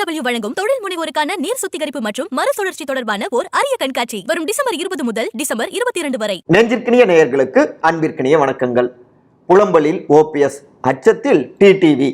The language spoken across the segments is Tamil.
டபிள்யூ வழங்கும் தொழில் முனைவோருக்கான நீர் சுத்திகரிப்பு மற்றும் மறுசுழற்சி தொடர்பான ஓர் அரிய கண்காட்சி வரும் டிசம்பர் இருபது முதல் டிசம்பர் இருபத்தி இரண்டு வரை. நெஞ்சிற்கினிய நேயர்களுக்கு அன்பிற்கினிய வணக்கங்கள். புலம்பலில் ஓபிஎஸ் அச்சத்தில் டிடிவி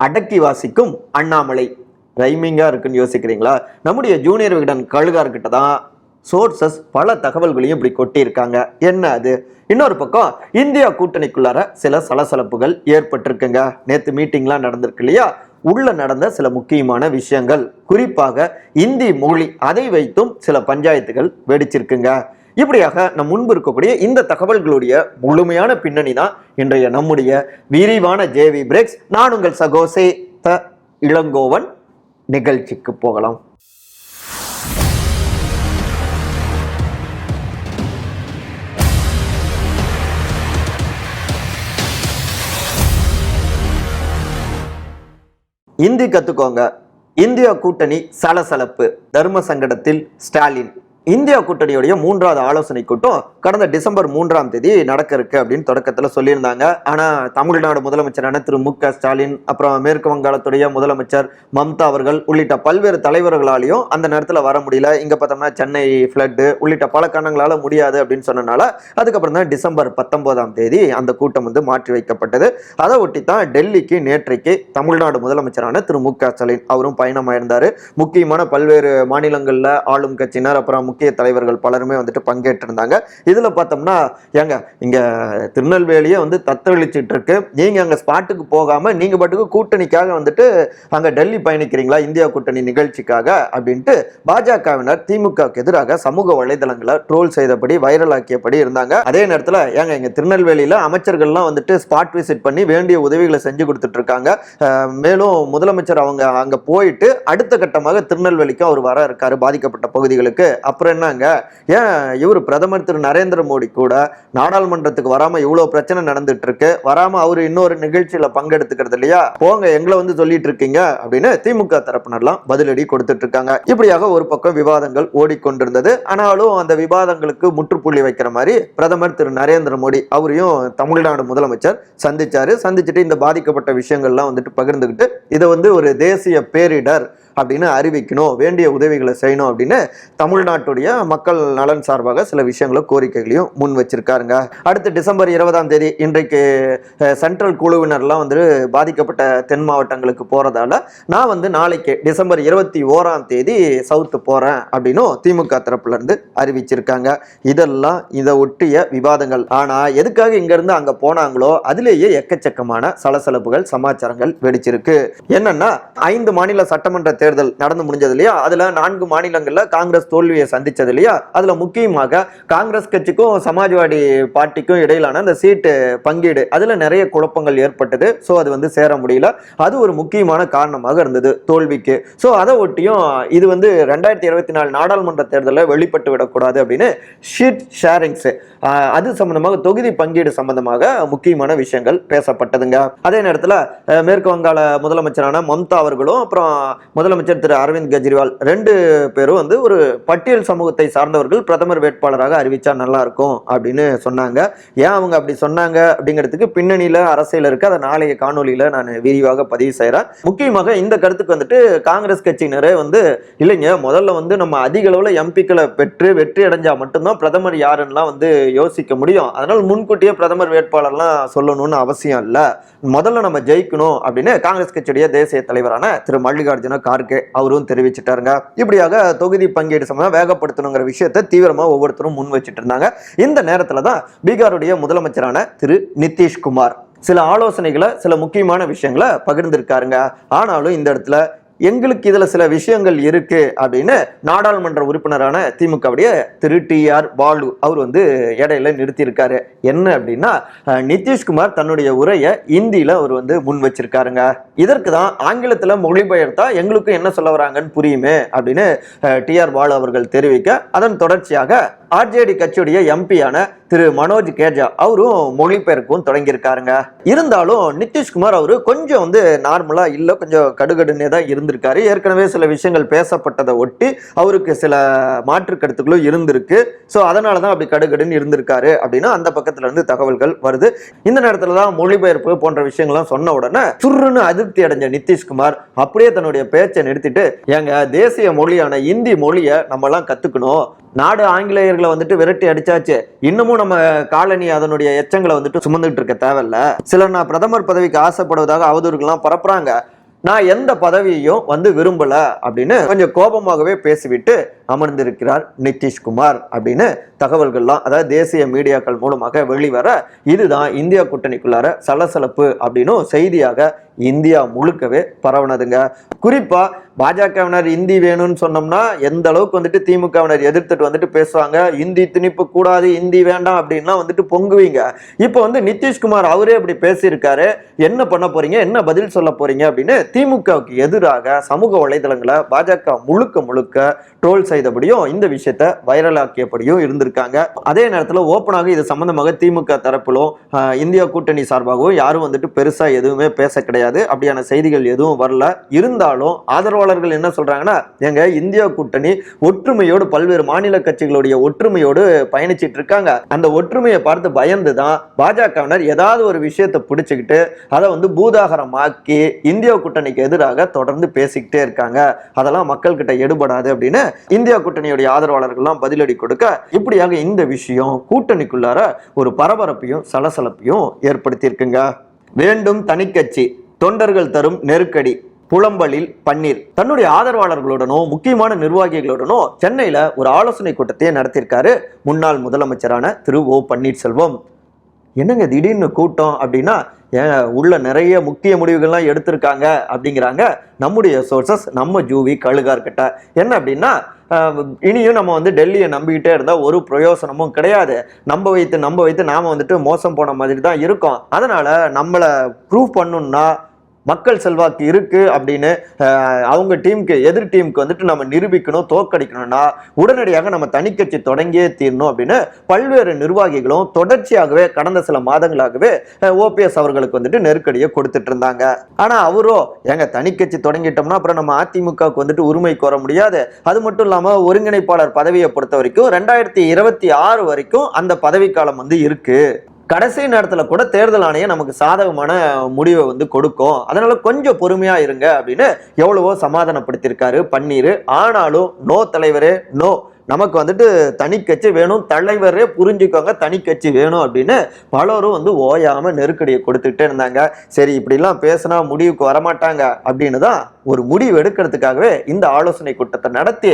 அடக்கி வாசிக்கும் அண்ணாமலை. ரைமிங்கா இருக்குன்னு யோசிக்கிறீங்களா? நம்முடைய ஜூனியர் விகடன் கழுகார்கிட்ட தான் சோர்சஸ் பல தகவல்களையும் இப்படி கொட்டியிருக்காங்க. என்ன அது? இன்னொரு பக்கம் இந்தியா கூட்டணிக்குள்ளார சில சலசலப்புகள் ஏற்பட்டிருக்குங்க. நேற்று மீட்டிங்லாம் நடந்திருக்கு இல்லையா? உள்ள நடந்த சில முக்கியமான விஷயங்கள். குறிப்பாக இந்தி மொழி அதை வைத்தும் சில பஞ்சாயத்துகள் வெடிச்சிருக்குங்க. இப்படியாக நம் முன்பு இருக்கக்கூடிய இந்த தகவல்களுடைய முழுமையான பின்னணி தான் இன்றைய நம்முடைய விரிவான ஜேவி பிரேக்ஸ் நான் உங்கள் சகோசே த இளங்கோவன். நிகழ்ச்சிக்கு போகலாம். இந்தி கத்துக்கோங்க. இந்தியா கூட்டணி சலசலப்பு. தர்ம சங்கடத்தில் ஸ்டாலின். இந்தியா கூட்டணியுடைய மூன்றாவது ஆலோசனை கூட்டம் கடந்த டிசம்பர் மூன்றாம் தேதி நடக்க இருக்கு அப்படின்னு தொடக்கத்துல சொல்லியிருந்தாங்க. ஆனா தமிழ்நாடு முதலமைச்சரான திரு மு க ஸ்டாலின் அப்புறம் மேற்கு வங்காளத்துடைய முதலமைச்சர் மம்தா அவர்கள் உள்ளிட்ட பல்வேறு தலைவர்களாலையும் அந்த நேரத்துல வர முடியல. இங்க பார்த்தோம்னா சென்னை ஃபிளட்டு உள்ளிட்ட பல காரணங்களால முடியாது அப்படின்னு சொன்னனால அதுக்கப்புறம் தான் டிசம்பர் பத்தொன்பதாம் தேதி அந்த கூட்டம் வந்து மாற்றி வைக்கப்பட்டது. அதை ஒட்டி தான் டெல்லிக்கு நேற்றைக்கு தமிழ்நாடு முதலமைச்சரான திரு மு க ஸ்டாலின் அவரும் பயணமாயிருந்தாரு. முக்கியமான பல்வேறு மாநிலங்கள்ல ஆளும் கட்சியினர் அப்புறம் முக்கிய தலைவர்கள் பலருமே வந்துட்டு பங்கேற்றிருந்தாங்க. இதில் பார்த்தோம்னா ஏங்க இங்கே திருநெல்வேலியை வந்து தத்தளிச்சிட்டு இருக்கு. நீங்கள் அங்கே ஸ்பாட்டுக்கு போகாமல் நீங்கள் பாட்டுக்கு கூட்டணிக்காக வந்துட்டு அங்கே டெல்லி பயணிக்கிறீங்களா? இந்தியா கூட்டணி நிகழ்ச்சிக்காக அப்படின்ட்டு பாஜகவினர் திமுகவுக்கு எதிராக சமூக வலைதளங்களை ட்ரோல் செய்தபடி வைரல் ஆக்கியபடி இருந்தாங்க. அதே நேரத்தில் ஏங்க இங்கே திருநெல்வேலியில் அமைச்சர்கள்லாம் வந்துட்டு ஸ்பாட் விசிட் பண்ணி வேண்டிய உதவிகளை செஞ்சு கொடுத்துட்டு இருக்காங்க. மேலும் முதலமைச்சர் அவங்க அங்கே போயிட்டு அடுத்த கட்டமாக திருநெல்வேலிக்கு அவர் வர இருக்காரு பாதிக்கப்பட்ட பகுதிகளுக்கு. அப்புறம் என்னங்க ஏன் இவர் பிரதமர் திரு நரேந்திர மோடி கூட நாடாளுமன்றத்துக்கு வராம இவ்வளவு பிரச்சனை நடந்துட்டு இருக்கு வராம அவர் இன்னொரு நிகழ்ச்சியில பங்கெடுத்துக்கிறது இல்லையா? போங்க எங்களை வந்து சொல்லிட்டு இருக்கீங்க அப்படின்னு திமுக தரப்பினர்லாம் பதிலடி கொடுத்துட்டு இருக்காங்க இப்படியாக ஒரு பக்கம் விவாதங்கள் ஓடிக்கொண்டிருந்தது. ஆனாலும் அந்த விவாதங்களுக்கு முற்றுப்புள்ளி வைக்கிற மாதிரி பிரதமர் திரு நரேந்திர மோடி அவரையும் தமிழ்நாடு முதலமைச்சர் சந்திச்சாரு. சந்திச்சுட்டு இந்த பாதிக்கப்பட்ட விஷயங்கள்லாம் வந்துட்டு பகிர்ந்துக்கிட்டு இதை வந்து ஒரு தேசிய பேரிடர் அப்படின்னு அறிவிக்கணும் வேண்டிய உதவிகளை செய்யணும் அப்படின்னு தமிழ்நாட்டுடைய மக்கள் நலன் சார்பாக சில விஷயங்களும் கோரிக்கைகளையும் முன் வச்சிருக்காருங்க. அடுத்து டிசம்பர் இருபதாம் தேதி இன்றைக்கு சென்ட்ரல் குழுவினர்லாம் வந்து பாதிக்கப்பட்ட தென் மாவட்டங்களுக்கு போறதால நான் வந்து நாளைக்கு டிசம்பர் இருபத்தி ஓராம் தேதி சவுத்து போறேன் அப்படின்னும் திமுக தரப்புல இருந்து அறிவிச்சிருக்காங்க. இதெல்லாம் இதை ஒட்டிய விவாதங்கள். ஆனா எதுக்காக இங்கேருந்து அங்கே அங்க போனாங்களோ அதுலேயே எக்கச்சக்கமான சலசலப்புகள் சமாச்சாரங்கள் வெடிச்சிருக்கு. என்னன்னா ஐந்து மாநில சட்டமன்ற தேர்தல் நடந்து முடிஞ்சது இல்லையா? அதுல நான்கு மாநிலங்கள்ல காங்கிரஸ் தோல்வியை சந்திச்சது இல்லையா? அதுல முக்கியமாக காங்கிரஸ் கட்சிக்கும் சமாஜ்வாடி பார்ட்டிக்கும் இடையிலான அந்த சீட்டு பங்கீடு அதுல நிறைய குழப்பங்கள் ஏற்பட்டது. ஸோ அது வந்து சேர முடியல. அது ஒரு முக்கியமான காரணமாக இருந்தது தோல்விக்கு. ஸோ அதை ஒட்டியும் இது வந்து ரெண்டாயிரத்தி இருபத்தி நாலு நாடாளுமன்ற தேர்தலில் வெளிப்பட்டு விடக்கூடாது அப்படின்னு ஷீட் ஷேரிங்ஸ் அது சம்பந்தமாக தொகுதி பங்கீடு சம்பந்தமாக முக்கியமான விஷயங்கள் பேசப்பட்டதுங்க. அதே நேரத்தில் மேற்கு வங்காள முதலமைச்சரான மம்தா அவர்களும் அப்புறம் முதல் முதலமைச்சர் திரு அரவிந்த் கெஜ்ரிவால் ரெண்டு பேரும் வந்து ஒரு பட்டியல் சமூகத்தை சார்ந்தவர்கள் பிரதமர் வேட்பாளராக அறிவிச்சா நல்லா இருக்கும் அப்படின்னு சொன்னாங்க. ஏன் அவங்க அப்படி சொன்னாங்க அப்படிங்கிறதுக்கு பின்னணியில அரசியல் இருக்கு. அதை நாளைய காணொலியில் நான் விரிவாக பதிவு செய்கிறேன் முக்கியமாக இந்த கருத்துக்கு வந்துட்டு காங்கிரஸ் கட்சியினரே வந்து இல்லைங்க முதல்ல வந்து நம்ம அதிக அளவில் எம்பிக்களை பெற்று வெற்றி அடைஞ்சா மட்டும்தான் பிரதமர் யாருன்னெலாம் வந்து யோசிக்க முடியும். அதனால் முன்கூட்டியே பிரதமர் வேட்பாளர்லாம் சொல்லணும்னு அவசியம் இல்லை. முதல்ல நம்ம ஜெயிக்கணும் அப்படின்னு காங்கிரஸ் கட்சியுடைய தேசிய தலைவரான திரு மல்லிகார்ஜுன கார்கே அவரும் தெரிவிச்சிட்டாருங்க. இப்படியாக தொகுதி பங்கீடு சம்பந்தம் வேகப்படுத்தணுங்கிற விஷயத்தை தீவிரமா ஒவ்வொருத்தரும் முன் வச்சுட்டு இருந்தாங்க. இந்த நேரத்துல தான் பீகாருடைய முதலமைச்சரான திரு நிதிஷ்குமார் சில ஆலோசனைகளை சில முக்கியமான விஷயங்களை பகிர்ந்திருக்காருங்க. ஆனாலும் இந்த இடத்துல எங்களுக்கு இதுல சில விஷயங்கள் இருக்கு அப்படின்னு நாடாளுமன்ற உறுப்பினரான திமுகவுடைய திரு டி ஆர் பாலு அவர் வந்து இடையில நிறுத்தியிருக்காரு. என்ன அப்படின்னா நிதிஷ்குமார் தன்னுடைய உரையை இந்தியில அவர் வந்து முன் வச்சிருக்காருங்க. இதற்கு தான் ஆங்கிலத்துல மொழிபெயர்த்தா எங்களுக்கும் என்ன சொல்ல வராங்கன்னு புரியுமே அப்படின்னு டி ஆர் பாலு அவர்கள் தெரிவிக்க அதன் தொடர்ச்சியாக ஆர்ஜேடி கட்சியுடைய எம்பியான திரு மனோஜ் கேஜா அவரும் மொழிபெயர்க்கும் தொடங்கியிருக்காருங்க. இருந்தாலும் நிதிஷ்குமார் அவரு கொஞ்சம் வந்து நார்மலா இல்ல கொஞ்சம் கடுகடுன்னே தான் இருந்திருக்காரு. ஏற்கனவே சில விஷயங்கள் பேசப்பட்டதை ஒட்டி அவருக்கு சில மாற்று கருத்துக்களும் இருந்திருக்கு. ஸோ அதனால தான் அப்படி கடுகடுன்னு இருந்திருக்காரு அப்படின்னா அந்த பக்கத்துல இருந்து தகவல்கள் வருது. இந்த நேரத்துல தான் மொழிபெயர்ப்பு போன்ற விஷயங்கள்லாம் சொன்ன உடனே சுருன்னு அதிருப்தி அடைஞ்ச நிதிஷ்குமார் அப்படியே தன்னுடைய பேச்சை நிறுத்திட்டு எங்க தேசிய மொழியான இந்தி மொழியை நம்மலாம் கத்துக்கணும். நாடு ஆங்கிலேயர்களை வந்துட்டு விரட்டி அடிச்சாச்சு. இன்னமும் நம்ம காலனி அதனுடைய எச்சங்களை வந்துட்டு சுமந்துட்டு இருக்க தேவையில்ல. சிலர் நான் பிரதமர் பதவிக்கு ஆசைப்படுவதாக அவதூறுகள்லாம் பரப்புறாங்க. நான் எந்த பதவியையும் வந்து விரும்பல அப்படின்னு கொஞ்சம் கோபமாகவே பேசிவிட்டு அமர்ந்திருக்கிறார் நிதிஷ்குமார் அப்படின்னு தகவல்கள்லாம் அதாவது தேசிய மீடியாக்கள் மூலமாக வெளிவர இதுதான் இந்தியா கூட்டணிக்குள்ளார சலசலப்பு அப்படின்னும் செய்தியாக இந்தியா முழுக்கவே பரவனதுங்க. குறிப்பா பாஜகவினர் இந்தி வேணும்னு சொன்னோம்னா எந்த அளவுக்கு வந்துட்டு திமுகவினர் எதிர்த்துட்டு வந்துட்டு பேசுவாங்க இந்தி திணிப்பு கூடாது இந்தி வேண்டாம் அப்படின்லாம் வந்துட்டு பொங்குவீங்க. இப்போ வந்து நிதிஷ்குமார் அவரே அப்படி பேசியிருக்காரு என்ன பண்ண போறீங்க என்ன பதில் சொல்ல போறீங்க அப்படின்னு திமுகவுக்கு எதிராக சமூக வலைதளங்களை பாஜக முழுக்க முழுக்க ட்ரோல் செய்தபடியும் இந்த விஷயத்த வைரலாக்கியபடியும் இருந்திருக்காங்க. அதே நேரத்தில் ஓப்பனாக இது சம்பந்தமாக திமுக தரப்பிலும் இந்தியா கூட்டணி சார்பாகவும் யாரும் வந்துட்டு பெருசா எதுவுமே பேச கிடையாது. அப்படியான செய்திகள் எதுவும் வரல. இருந்தாலும் ஆதரவாளர்கள் என்ன சொல்றாங்கன்னா எங்க இந்தியா கூட்டணி ஒற்றுமையோடு பல்வேறு மாநில கட்சிகளுடைய ஒற்றுமையோடு பயணிச்சிட்டு இருக்காங்க. அந்த ஒற்றுமையை பார்த்து பயந்து தான் பாஜகவினர் ஏதாவது ஒரு விஷயத்தை பிடிச்சுக்கிட்டு அதை வந்து பூதாகரமாக்கி இந்தியா கூட்டணிக்கு எதிராக தொடர்ந்து பேசிக்கிட்டே இருக்காங்க. அதெல்லாம் மக்கள்கிட்ட எடுபடாது அப்படின்னு இந்திய கூட்டணியுடைய ஆதரவாளர்கள்லாம் பதிலடி கொடுக்க இப்படியாக இந்த விஷயம் கூட்டணிக்குள்ளார ஒரு பரபரப்பையும் சலசலப்பையும் ஏற்படுத்தியிருக்குங்க. வேண்டும் தனிக்கட்சி தொண்டர்கள் தரும் நெருக்கடி புலம்பலில் பன்னீர். தன்னுடைய ஆதரவாளர்களுடனும் முக்கியமான நிர்வாகிகளுடனும் சென்னையில் ஒரு ஆலோசனை கூட்டத்தையே நடத்தியிருக்காரு முன்னாள் முதலமைச்சரான திரு ஓ பன்னீர்செல்வம். என்னங்க திடீர்னு கூட்டம் அப்படின்னா உள்ள நிறைய முக்கிய முடிவுகள்லாம் எடுத்திருக்காங்க அப்படிங்கிறாங்க. நம்முடைய சோர்சஸ் நம்ம ஜூவி கழுகார்கிட்ட. என்ன அப்படின்னா இனியும் நம்ம வந்து டெல்லியை நம்பிக்கிட்டே இருந்தால் ஒரு பிரயோசனமும் கிடையாது. நம்ப வைத்து நம்ப வைத்து நாம் வந்துட்டு மோசம் போன மாதிரி தான் இருக்கோம். அதனால் நம்மளை ப்ரூவ் பண்ணணுன்னா மக்கள் செல்வாக்கு இருக்கு அப்படின்னு அவங்க டீமுக்கு எதிர் டீமுக்கு வந்துட்டு நம்ம நிரூபிக்கணும் தோக்கடிக்கணும்னா உடனடியாக நம்ம தனிக்கட்சி தொடங்கியே தீரணும் அப்படின்னு பல்வேறு நிர்வாகிகளும் தொடர்ச்சியாகவே கடந்த சில மாதங்களாகவே ஓபிஎஸ் அவர்களுக்கு வந்துட்டு நெருக்கடியை கொடுத்துட்டு இருந்தாங்க. ஆனா அவரோ எங்க தனிக்கட்சி தொடங்கிட்டோம்னா அப்புறம் நம்ம அதிமுகவுக்கு வந்துட்டு உரிமை கோர முடியாது. அது மட்டும் இல்லாம ஒருங்கிணைப்பாளர் பதவியை பொறுத்த வரைக்கும் ரெண்டாயிரத்தி இருபத்தி ஆறு வரைக்கும் அந்த பதவிக்காலம் வந்து இருக்கு. கடைசி நேரத்தில் கூட தேர்தல் ஆணையம் நமக்கு சாதகமான முடிவை வந்து கொடுக்கும். அதனால கொஞ்சம் பொறுமையா இருங்க அப்படின்னு எவ்வளவோ சமாதானப்படுத்தியிருக்காரு பன்னீர். ஆனாலும் நோ தலைவரே நோ. நமக்கு வந்துட்டு தனி கட்சி வேணும். தலைவரே புரிஞ்சுக்கோங்க. தனி கட்சி வேணும் அப்படின்னு பலரும் வந்து ஓயாம நெருக்கடியை கொடுத்துக்கிட்டே இருந்தாங்க. சரி இப்படிலாம் பேசினா முடிவுக்கு வரமாட்டாங்க அப்படின்னு தான் ஒரு முடிவு எடுக்கிறதுக்காகவே இந்த ஆலோசனை கூட்டத்தை நடத்தி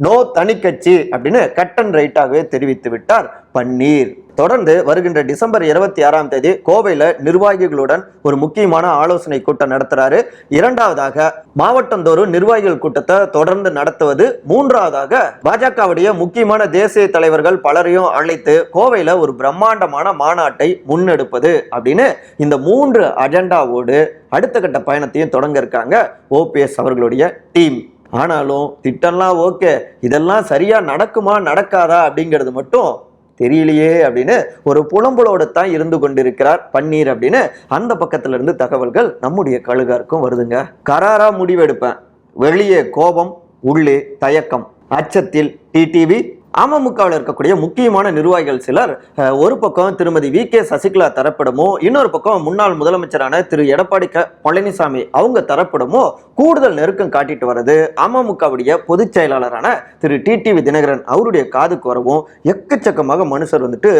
நோ தனி கட்சி அப்படின்னு கட் அண்ட் ரைட்டாகவே தெரிவித்து விட்டார் பன்னீர். தொடர்ந்து வருகின்ற டிசம்பர் இருபத்தி ஆறாம் தேதி கோவையில் நிர்வாகிகளுடன் ஒரு முக்கியமான ஆலோசனை கூட்டம் நடத்துறாரு. இரண்டாவதாக மாவட்டந்தோறும் நிர்வாகிகள் கூட்டத்தை தொடர்ந்து நடத்துவது. மூன்றாவதாக பாஜகவுடைய முக்கியமான தேசிய தலைவர்கள் பலரையும் அழைத்து கோவையில் ஒரு பிரம்மாண்டமான மாநாட்டை முன்னெடுப்பது அப்படின்னு இந்த மூன்று அஜெண்டாவோடு அடுத்த கட்ட பயணத்தையும் தொடங்க இருக்காங்க ஓபிஎஸ் அவர்களுடைய டீம். ஆனாலும் திட்டம்லாம் ஓகே. இதெல்லாம் சரியா நடக்குமா நடக்காதா அப்படிங்கிறது மட்டும் தெரியலையே அப்படின்னு ஒரு புலம்பலோடு தான் இருந்து கொண்டிருக்கிறார் பன்னீர் அப்படின்னு. அந்த பக்கத்துல இருந்து தகவல்கள் நம்முடைய கழுகாருக்கும் வருதுங்க. கராரா முடிவெடுப்பேன். வெளியே கோபம் உள்ளே தயக்கம். அச்சத்தில் டிடிவி அமமுகவில் இருக்கக்கூடிய முக்கியமான நிர்வாகிகள் சிலர் ஒரு பக்கம் திருமதி வி. கே. சசிகலா தரப்பிடமோ இன்னொரு பக்கம் முன்னாள் முதலமைச்சரான திரு. எடப்பாடி க பழனிசாமி அவங்க தரப்பிடமோ கூடுதல் நெருக்கம் காட்டிட்டு வர்றது அமமுகவுடைய பொதுச் செயலாளரான திரு. டிடிவி தினகரன் அவருடைய காதுக்கு வரவும் எக்கச்சக்கமாக மனுஷர் வந்துட்டு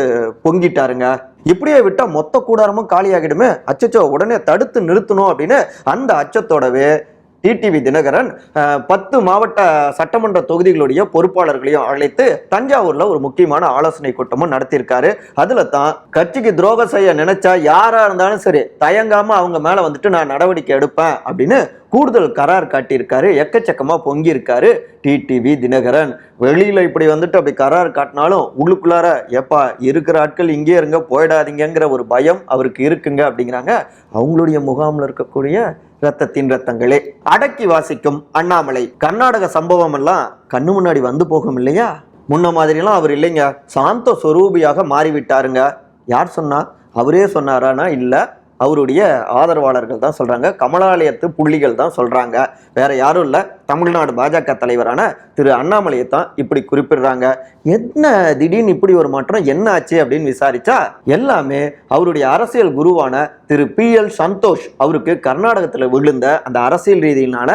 பொங்கிட்டாருங்க. இப்படியே விட்டால் மொத்த கூடாரமும் காலியாகிடுமே. அச்சச்சோ உடனே தடுத்து நிறுத்தணும் அப்படின்னு அந்த அச்சத்தோடவே டிடிவி தினகரன் பத்து மாவட்ட சட்டமன்ற தொகுதிகளுடைய பொறுப்பாளர்களையும் அழைத்து தஞ்சாவூர்ல ஒரு முக்கியமான ஆலோசனை கூட்டமும் நடத்தியிருக்காரு. அதுல தான் கட்சிக்கு துரோகம் செய்ய நினைச்சா யாரா இருந்தாலும் சரி தயங்காம அவங்க மேல வந்துட்டு நான் நடவடிக்கை எடுப்பேன் அப்படின்னு கூடுதல் கரார் காட்டியிருக்காரு எக்கச்சக்கமாக பொங்கியிருக்காரு டிடிவி தினகரன். வெளியில் இப்படி வந்துட்டு அப்படி கரார் காட்டினாலும் உள்ளுக்குள்ளார எப்பா இருக்கிற ஆட்கள் இங்கே இருங்க போயிடாதீங்கிற ஒரு பயம் அவருக்கு இருக்குங்க அப்படிங்கிறாங்க அவங்களுடைய முகாமில் இருக்கக்கூடிய ரத்தத்தின் ரத்தங்களே அடக்கி வாசிக்கும் அண்ணாமலை கர்நாடக சம்பவம் எல்லாம் கண்ணு முன்னாடி வந்து போகும் இல்லையா? முன்ன மாதிரிலாம் அவர் இல்லைங்க. சாந்த சொரூபியாக மாறிவிட்டாருங்க. யார் சொன்னா? அவரே சொன்னாரானா? இல்லை. அவருடைய ஆதரவாளர்கள் தான் சொல்கிறாங்க கமலாலயத்து புள்ளிகள் தான் சொல்கிறாங்க வேற யாரும் இல்லை. தமிழ்நாடு பாஜக தலைவரான திரு அண்ணாமலையை தான் இப்படி குறிப்பிடுறாங்க. என்ன திடீர்னு இப்படி ஒரு மாற்றம்? என்ன ஆச்சு அப்படின்னு விசாரிச்சா எல்லாமே அவருடைய அரசியல் குருவான திரு பி எல் சந்தோஷ் அவருக்கு கர்நாடகத்தில் விழுந்த அந்த அரசியல் ரீதியிலான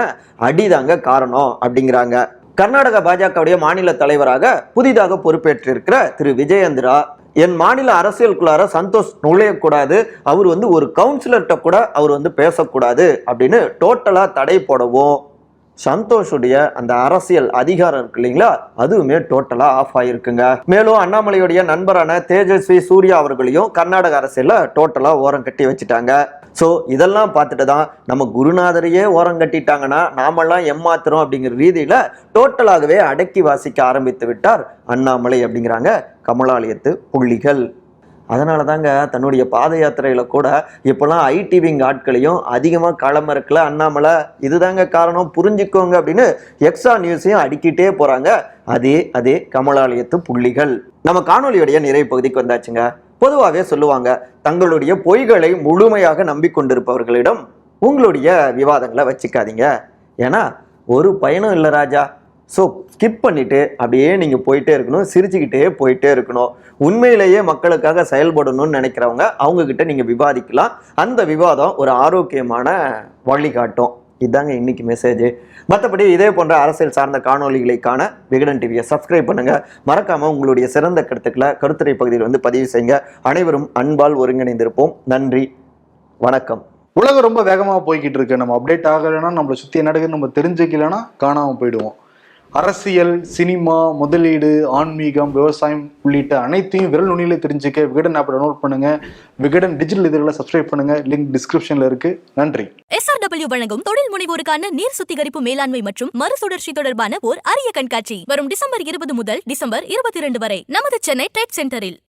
அடிதாங்க காரணம் அப்படிங்கிறாங்க. கர்நாடக பாஜகவுடைய மாநில தலைவராக புதிதாக பொறுப்பேற்றிருக்கிற திரு விஜயேந்திரா என் மாநில அரசியலுக்குள்ளார சந்தோஷ் நுழையக்கூடாது. அவர் வந்து ஒரு கவுன்சிலர்கிட்ட கூட அவர் வந்து பேசக்கூடாது அப்படின்னு டோட்டலாக தடை போடவும். சந்தோஷுடைய அந்த அரசியல் அதிகாரம் இருக்கு இல்லைங்களா? அதுவுமே டோட்டலா ஆஃப் ஆயிருக்குங்க. மேலும் அண்ணாமலையுடைய நண்பரான தேஜஸ்வி சூர்யா அவர்களையும் கர்நாடக அரசியலில் டோட்டலா ஓரம் கட்டி வச்சுட்டாங்க. ஸோ இதெல்லாம் பார்த்துட்டு தான் நம்ம குருநாதரையே ஓரம் கட்டிட்டாங்கன்னா நாமெல்லாம் ஏமாத்துறோம் அப்படிங்கிற ரீதியில் டோட்டலாகவே அடக்கி வாசிக்க ஆரம்பித்து விட்டார் அண்ணாமலை அப்படிங்கிறாங்க கமலாலயத்து புள்ளிகள். அதனால தாங்க தன்னுடைய பாத யாத்திரையில் கூட இப்போல்லாம் ஐடிவிங் ஆட்களையும் அதிகமாக களமிறக்கல அண்ணாமலை. இதுதாங்க காரணம். புரிஞ்சுக்கோங்க அப்படின்னு எக்ஸா நியூஸையும் அடிக்கிட்டே போகிறாங்க அதே அதே கமலாலயத்து புள்ளிகள். நம்ம காணொலியுடைய நிறைவு பகுதிக்கு வந்தாச்சுங்க. பொதுவாகவே சொல்லுவாங்க தங்களுடைய பொய்களை முழுமையாக நம்பிக்கொண்டிருப்பவர்களிடம் உங்களுடைய விவாதங்களை வச்சுக்காதீங்க. ஏன்னா ஒரு பயனும் இல்லை ராஜா. ஸோ ஸ்கிப் பண்ணிட்டு அப்படியே நீங்கள் போயிட்டே இருக்கணும் சிரிச்சுக்கிட்டே போயிட்டே இருக்கணும். உண்மையிலேயே மக்களுக்காக செயல்படணும்னு நினைக்கிறவங்க அவங்கக்கிட்ட நீங்கள் விவாதிக்கலாம். அந்த விவாதம் ஒரு ஆரோக்கியமான வழிகாட்டும். இதாங்க இன்னைக்கு மெசேஜ் மற்றபடி இதே போன்ற அரசியல் சார்ந்த காணொலிகளை காண விகடன் டிவியை சப்ஸ்கிரைப் பண்ணுங்க. மறக்காம உங்களுடைய சிறந்த கருத்துக்களை கருத்துரை பகுதியில் வந்து பதிவு செய்யுங்க. அனைவரும் அன்பால் ஒருங்கிணைந்திருப்போம். நன்றி. வணக்கம். உலகம் ரொம்ப வேகமாக போய்கிட்டு இருக்கு. நம்ம அப்டேட் ஆகலைன்னா நம்மளை சுற்றி என்ன நடக்குதுன்னு நம்ம தெரிஞ்சுக்கலன்னா காணாம போயிடுவோம். அரசியல் சினிமா முதலீடு ஆன்மீகம் விவசாயம் உள்ளிட்ட அனைத்தையும் விரல் நுனியில தெரிஞ்சுக்க விகடன் ஆப் டவுன்லோட் பண்ணுங்க. விகடன் டிஜிட்டல் இதழில் சப்ஸ்கிரைப் பண்ணுங்க. லிங்க் டிஸ்கிரிப்ஷன்ல இருக்கு. நன்றி. எஸ்ஆர்டபிள்யூ வழங்கும் தொழில் முனைவோருக்கான நீர் சுத்திகரிப்பு மேலாண்மை மற்றும் மறுசுழற்சி தொடர்பான ஓர் அரிய கண்காட்சி. வரும் டிசம்பர் இருபது முதல் டிசம்பர் இருபத்தி இரண்டு வரை நமது சென்னை ட்ரேட் சென்டரில்